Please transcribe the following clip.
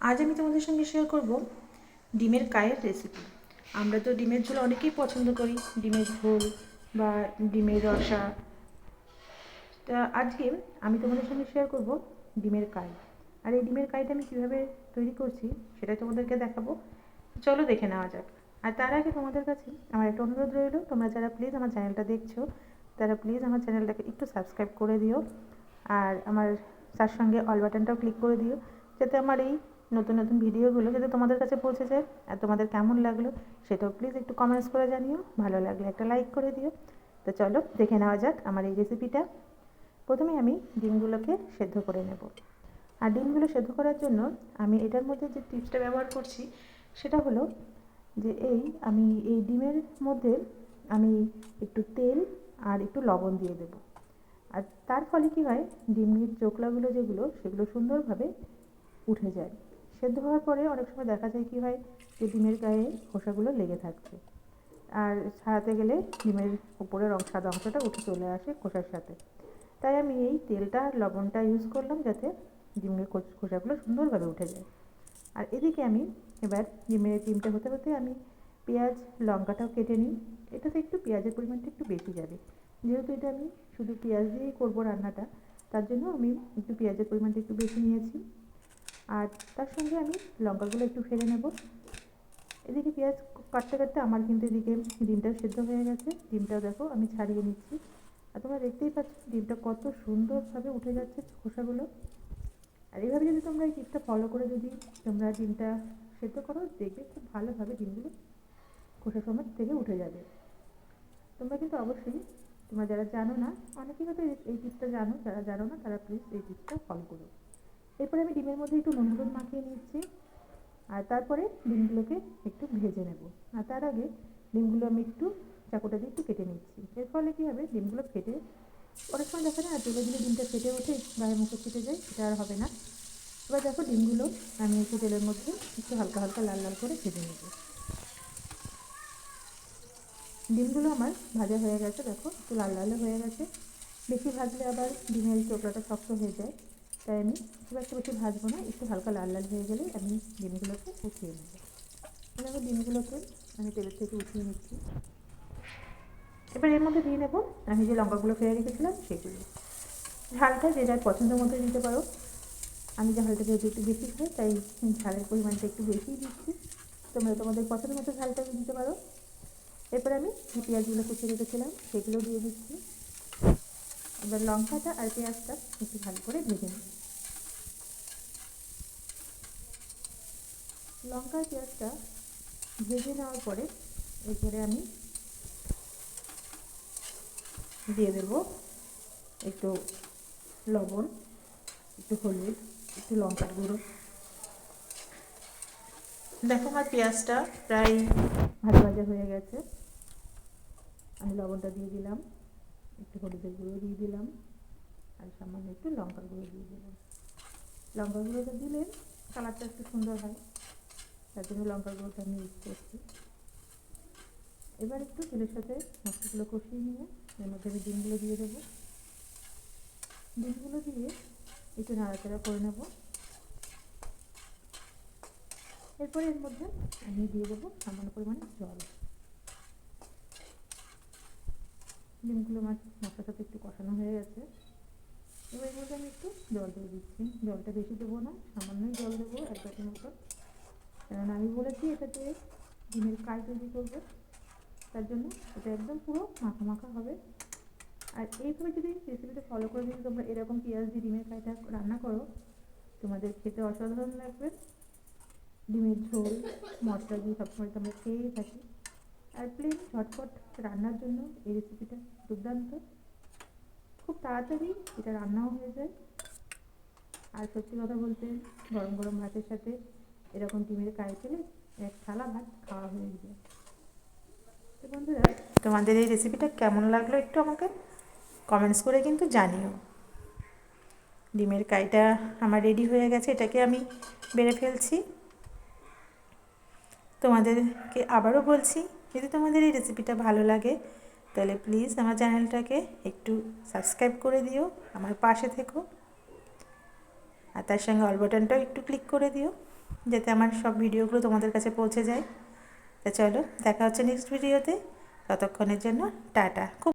আজ আমি তোমাদের সঙ্গে শেয়ার করব ডিমের কায়ের রেসিপি আমরা তো ডিমের ঝোল অনেকেই পছন্দ করি, ডিমের ঝোল বা ডিমের রসা। তা আজকে আমি তোমাদের সঙ্গে শেয়ার করব ডিমের কাই আর এই ডিমের কাইটা আমি কীভাবে তৈরি করছি সেটাই তোমাদেরকে দেখাবো। চলো দেখে নেওয়া যাক। আর তার আগে তোমাদের কাছে আমার একটা অনুরোধ রইল, তোমরা যারা প্লিজ আমার চ্যানেলটা দেখছ, তারা প্লিজ আমার চ্যানেলটাকে একটু সাবস্ক্রাইব করে দিও। আর আমার তার সঙ্গে অল বাটনটাও ক্লিক করে দিও, যাতে আমার এই নতুন নতুন ভিডিওগুলো যাতে তোমাদের কাছে পৌঁছে যায় আর তোমাদের কেমন লাগল সেটাও প্লিজ একটু কমেন্টস করে জানিও। ভালো লাগলে একটা লাইক করে দিও। তো চলো, দেখে নেওয়া যাক আমার এই রেসিপিটা প্রথমে আমি ডিমগুলোকে সেদ্ধ করে নেব। আর ডিমগুলো সেদ্ধ করার জন্য আমি এটার মধ্যে যে টিপসটা ব্যবহার করছি, সেটা হলো যে এই আমি এই ডিমের মধ্যে আমি একটু তেল আর একটু লবণ দিয়ে দেব। আর তার ফলে কী হয়, ডিমের চোখলাগুলো যেগুলো, সেগুলো সুন্দরভাবে উঠে যায়। সেদ্ধ হওয়ার পরে অনেক সময় দেখা যায় কী হয় যে ডিমের গায়ে খোসাগুলো লেগে থাকছে। আর ছাড়াতে গেলে ডিমের উপরের সাদা অংশটা উঠে চলে আসে খোসার সাথে। তাই আমি এই তেলটা আর লবণটা ইউজ করলাম যাতে ডিমের খোসাগুলো সুন্দরভাবে উঠে যায়। আর এদিকে আমি এবার ডিমের ডিমটা হতে হতে আমি পেঁয়াজ, লঙ্কাটাও কেটে নিই। এটাতে একটু পেঁয়াজের পরিমাণটা একটু বেশি যাবে। যেহেতু এটা আমি শুধু পেঁয়াজ দিয়েই করব রান্নাটা, তার জন্য আমি একটু পেঁয়াজের পরিমাণটা একটু বেশি নিয়েছি। আর তার সঙ্গে আমি লঙ্কাগুলো একটু ফেলে নেব। এদিকে পেঁয়াজ কাটতে কাটতে আমার কিন্তু এদিকে ডিমটাও সেদ্ধ হয়ে গেছে। ডিমটাও দেখো আমি ছাড়িয়ে নিচ্ছি। আর তোমরা দেখতেই পাচ্ছ ডিমটা কত সুন্দরভাবে উঠে যাচ্ছে খোসাগুলো। আর এইভাবে যদি তোমরা এই টিপসটা ফলো করে যদি তোমরা ডিমটা সেদ্ধ করো, দেখবে খুব ভালোভাবে ডিমগুলো খোসা সমেত থেকে উঠে যাবে। তোমরা কিন্তু অবশ্যই, তোমরা যারা জানো না, অনেকেই হয়তো এই টিপসটা জানো, যারা জানো না, তারা প্লিজ এই টিপসটা ফলো করো। এরপরে আমি ডিমের মধ্যে একটু নুন হলুদ মাখিয়ে নিচ্ছি আর তারপরে ডিমগুলোকে একটু ভেজে নেব। আর তার আগে ডিমগুলো আমি একটু চাকুটা দিয়ে একটু কেটে নিচ্ছি। এর ফলে কী হবে? ডিমগুলো ফেটে, অনেক সময় দেখা যায় না, তেলে দিলে ডিমটা ফেটে ওঠে, গায়ে মুখে ফেটে যায় সেটা আর হবে না। এবার দেখো ডিমগুলো আমি একটু তেলের মধ্যে একটু হালকা হালকা লাল লাল করে ভেজে নেব। ডিমগুলো আমার ভাজা হয়ে গেছে, দেখো, একটু লাল লাল হয়ে গেছে। বেশি ভাজলে আবার ডিমের চোখলাটা শক্ত হয়ে যায়। তাই আমি খুব একটা বেশি ভাজবো না, একটু হালকা লাল লাল হয়ে গেলে আমি ডিমগুলোকে উঠিয়ে নেব। দেখো ডিমগুলোকে আমি তেলের থেকে উঠিয়ে নিচ্ছি। এবার এর মধ্যে দিয়ে নেব আমি যে লঙ্কাগুলো ফেলে রেখেছিলাম সেগুলো। ঝালটা যে যার পছন্দ মতো দিতে পারো। আমি ঝালটা যেহেতু একটু বেশি খাই, তাই ঝালের পরিমাণটা একটু বেশিই দিচ্ছি। তোমরা তোমাদের পছন্দ মতো ঝালটা দিতে পারো। এরপর আমি যে পেঁয়াজগুলো কুচিয়ে রেখেছিলাম সেগুলো দিয়ে দিচ্ছি। এবার লঙ্কাটা আর পেঁয়াজটা একটু ভালো করে ভেজে নিই লঙ্কা আর পেঁয়াজটা ভেজে নেওয়ার পরে এরপরে আমি দিয়ে দেবো একটু লবণ, একটু হলুদ, একটু লঙ্কার গুঁড়ো। দেখো আমার পেঁয়াজটা প্রায় ভাজা ভাজা হয়ে গেছে। আমি লবণটা দিয়ে দিলাম, একটু হলুদের গুঁড়ো দিয়ে দিলাম, আর সামান্য একটু লঙ্কার গুঁড়ো দিয়ে দিলাম। লঙ্কার গুঁড়োটা দিলে কালারটা একটু সুন্দর হয়। তার জন্য লঙ্কার গুঁড়োটা আমি ইউজ করছি। এবার একটু তেলের সাথে মশলাগুলো কষিয়ে নিয়ে, এর মধ্যে আমি ডিমগুলো দিয়ে দেবো। ডিমগুলো দিয়ে একটু নাড়াচাড়া করে নেব। এরপরে এর মধ্যে আমি দিয়ে দেবো সামান্য পরিমাণে জল। ডিমগুলো মাছ মশলার সাথে একটু কষানো হয়ে গেছে। এবার এর মধ্যে আমি একটু জল দিয়ে দিচ্ছি। জলটা বেশি দেবো না, সামান্যই জল দেবো এক বাটির মতো। কারণ আমি বলেছি এটা এটাতে ডিমের কাজ তৈরি করব। তার জন্য এটা একদম পুরো মাখা মাখা হবে। আর এইভাবে যদি রেসিপিটা ফলো করে যদি তোমরা এরকম পেঁয়াজ দিয়ে ডিমের কাইটা রান্না করো, তোমাদের খেতে অসাধারণ লাগবে। ডিমের ঝোল মশলা দিয়ে সবসময় তোমরা খেয়েই থাকি। আর প্লেন ঝটপট রান্নার জন্য এই রেসিপিটা দুর্দান্ত। খুব তাড়াতাড়ি এটা রান্নাও হয়ে যায়। আর সত্যি কথা বলতে গরম গরম ভাতের সাথে এরকম ডিমের কাই পেলে এক থালা ভাত খাওয়া হয়ে যায়। তো বন্ধুরা, তোমাদের এই রেসিপিটা কেমন লাগল একটু আমাকে কমেন্টস করে কিন্তু জানিও। ডিমের কাইটা আমার রেডি হয়ে গেছে, এটাকে আমি বেড়ে ফেলছি। তোমাদেরকে আবারও বলছি, যদি তোমাদের এই রেসিপিটা ভালো লাগে, তাহলে প্লিজ আমার চ্যানেলটাকে একটু সাবস্ক্রাইব করে দিও, আমার পাশে থেকো। আর তার সঙ্গে অল বাটনটাও একটু ক্লিক করে দিও, যাতে আমার সব ভিডিওগুলো তোমাদের কাছে পৌঁছে যায়। তা চলো, দেখা হচ্ছে নেক্সট ভিডিওতে ততক্ষণের জন্য টাটা। খুব